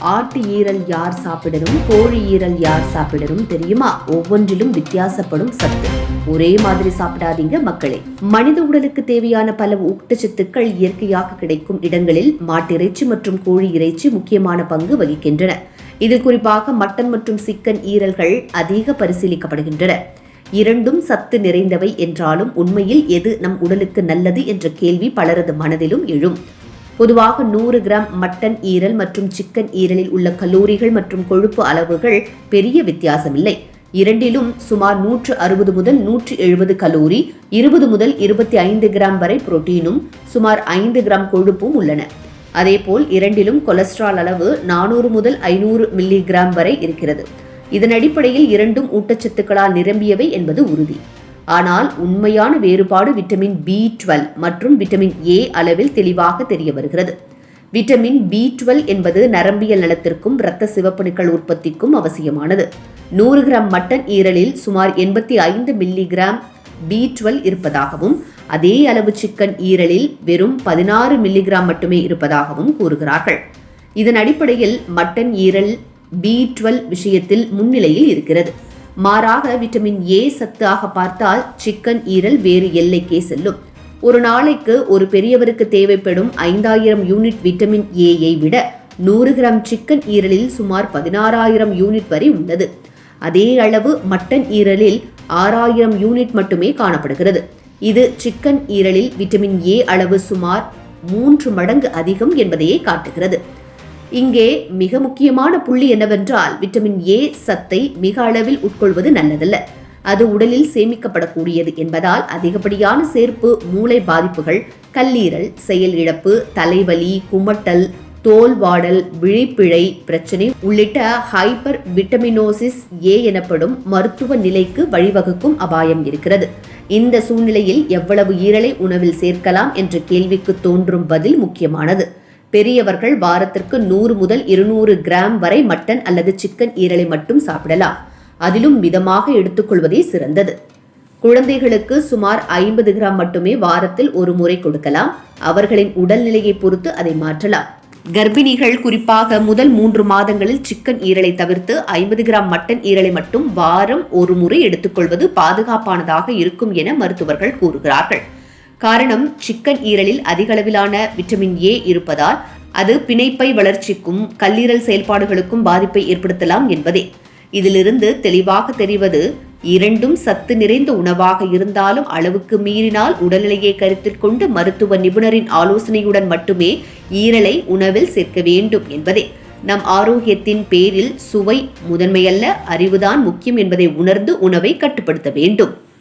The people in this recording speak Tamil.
ஆட்டு ஈரல் யார் சாப்பிடணும் கோழி ஈரல் யார் சாப்பிடணும் தெரியுமா? ஒவ்வொன்றிலும் வித்தியாசப்படும் சத்து. ஒரே மாதிரி சாப்பிடாதீங்க மக்களே. மனித உடலுக்கு தேவையான பல ஊட்டச்சத்துக்கள் இயற்கையாக கிடைக்கும் இடங்களில் மாட்டிறைச்சி மற்றும் கோழி இறைச்சி முக்கியமான பங்கு வகிக்கின்றன. இதில் குறிப்பாக மட்டன் மற்றும் சிக்கன் ஈரல்கள் அதிக பரிசீலிக்கப்படுகின்றன. இரண்டும் சத்து நிறைந்தவை என்றாலும் உண்மையில் எது நம் உடலுக்கு நல்லது என்ற கேள்வி பலரது மனதிலும் எழும். பொதுவாக நூறு கிராம் மட்டன் ஈரல் மற்றும் சிக்கன் ஈரலில் உள்ள கலோரிகள் மற்றும் கொழுப்பு அளவுகள் பெரிய வித்தியாசமில்லை. இரண்டிலும் சுமார் நூற்று அறுபது முதல் நூற்று எழுபது கலோரி இருபது முதல் இருபத்தி ஐந்து கிராம் வரை புரோட்டீனும் சுமார் ஐந்து கிராம் கொழுப்பும் உள்ளன. அதேபோல் இரண்டிலும் கொலஸ்ட்ரால் அளவு நானூறு முதல் ஐநூறு மில்லி கிராம் வரை இருக்கிறது. இதன் அடிப்படையில் இரண்டும் ஊட்டச்சத்துக்களால் நிரம்பியவை என்பது உறுதி. ஆனால் உண்மையான வேறுபாடு விட்டமின் பி டுவெல் மற்றும் விட்டமின் ஏ அளவில் தெளிவாக தெரிய வருகிறது. விட்டமின் பி டுவெல் என்பது நரம்பியல் நலத்திற்கும் இரத்த சிவப்பணுக்கள் உற்பத்திக்கும் அவசியமானது. நூறு கிராம் மட்டன் ஈரலில் சுமார் எண்பத்தி ஐந்து மில்லி கிராம் பி டுவெல் இருப்பதாகவும் அதே அளவு சிக்கன் ஈரலில் வெறும் பதினாறு மில்லிகிராம் மட்டுமே இருப்பதாகவும் கூறுகிறார்கள். இதன் அடிப்படையில் மட்டன் ஈரல் பி டுவெல் விஷயத்தில் முன்னிலையில் இருக்கிறது. மாறாக விட்டமின் ஏ சத்தாக பார்த்தால் சிக்கன் ஈரல் வேறு எல்லைக்கே செல்லும். ஒரு நாளைக்கு ஒரு பெரியவருக்கு தேவைப்படும் ஐந்தாயிரம் யூனிட் விட்டமின் ஏயை விட நூறு கிராம் சிக்கன் ஈரலில் சுமார் பதினாறாயிரம் யூனிட் வரை உள்ளது. அதே அளவு மட்டன் ஈரலில் ஆறாயிரம் யூனிட் மட்டுமே காணப்படுகிறது. இது சிக்கன் ஈரலில் விட்டமின் ஏ அளவு சுமார் மூன்று மடங்கு அதிகம் என்பதையே காட்டுகிறது. இங்கே மிக முக்கியமான புள்ளி என்னவென்றால் விட்டமின் ஏ சத்தை மிக அளவில் உட்கொள்வது நல்லதல்ல. அது உடலில் சேமிக்கப்படக்கூடியது என்பதால் அதிகப்படியான சேர்ப்பு மூளை பாதிப்புகள் கல்லீரல் செயல் இழப்பு தலைவலி குமட்டல் தோல் வாடல் விழிப்பிழை பிரச்சனை உள்ளிட்ட ஹைப்பர் விட்டமினோசிஸ் ஏ எனப்படும் மருத்துவ நிலைக்கு வழிவகுக்கும் அபாயம் இருக்கிறது. இந்த சூழ்நிலையில் எவ்வளவு ஈரலை உணவில் சேர்க்கலாம் என்ற கேள்விக்கு தோன்றும் பதில் முக்கியமானது. பெரியவர்கள் வாரத்திற்கு நூறு முதல் இருநூறு கிராம் வரை மட்டன் அல்லது சிக்கன் ஈரலை மட்டும் சாப்பிடலாம். அதிலும் மிதமாக எடுத்துக்கொள்வதே சிறந்தது. குழந்தைகளுக்கு சுமார் ஐம்பது கிராம் மட்டுமே வாரத்தில் ஒரு முறை கொடுக்கலாம். அவர்களின் உடல்நிலையை பொறுத்து அதை மாற்றலாம். கர்ப்பிணிகள் குறிப்பாக முதல் மூன்று மாதங்களில் சிக்கன் ஈரலை தவிர்த்து ஐம்பது கிராம் மட்டன் ஈரலை மட்டும் வாரம் ஒரு முறை எடுத்துக்கொள்வது பாதுகாப்பானதாக இருக்கும் என மருத்துவர்கள் கூறுகிறார்கள். காரணம் சிக்கன் ஈரலில் அதிகளவிலான விட்டமின் ஏ இருப்பதால் அது பிணைப்பை வளர்ச்சிக்கும் கல்லீரல் செயல்பாடுகளுக்கும் பாதிப்பை ஏற்படுத்தலாம் என்பதே. இதிலிருந்து தெளிவாக தெரிவது இரண்டும் சத்து நிறைந்த உணவாக இருந்தாலும் அளவுக்கு மீறினால் உடல்நிலையை கருத்தில் கொண்டு மருத்துவ நிபுணரின் ஆலோசனையுடன் மட்டுமே ஈரலை உணவில் சேர்க்க வேண்டும் என்பதே. நம் ஆரோக்கியத்தின் பேரில் சுவை முதன்மையல்ல அறிவுதான் முக்கியம் என்பதை உணர்ந்து உணவை கட்டுப்படுத்த வேண்டும்.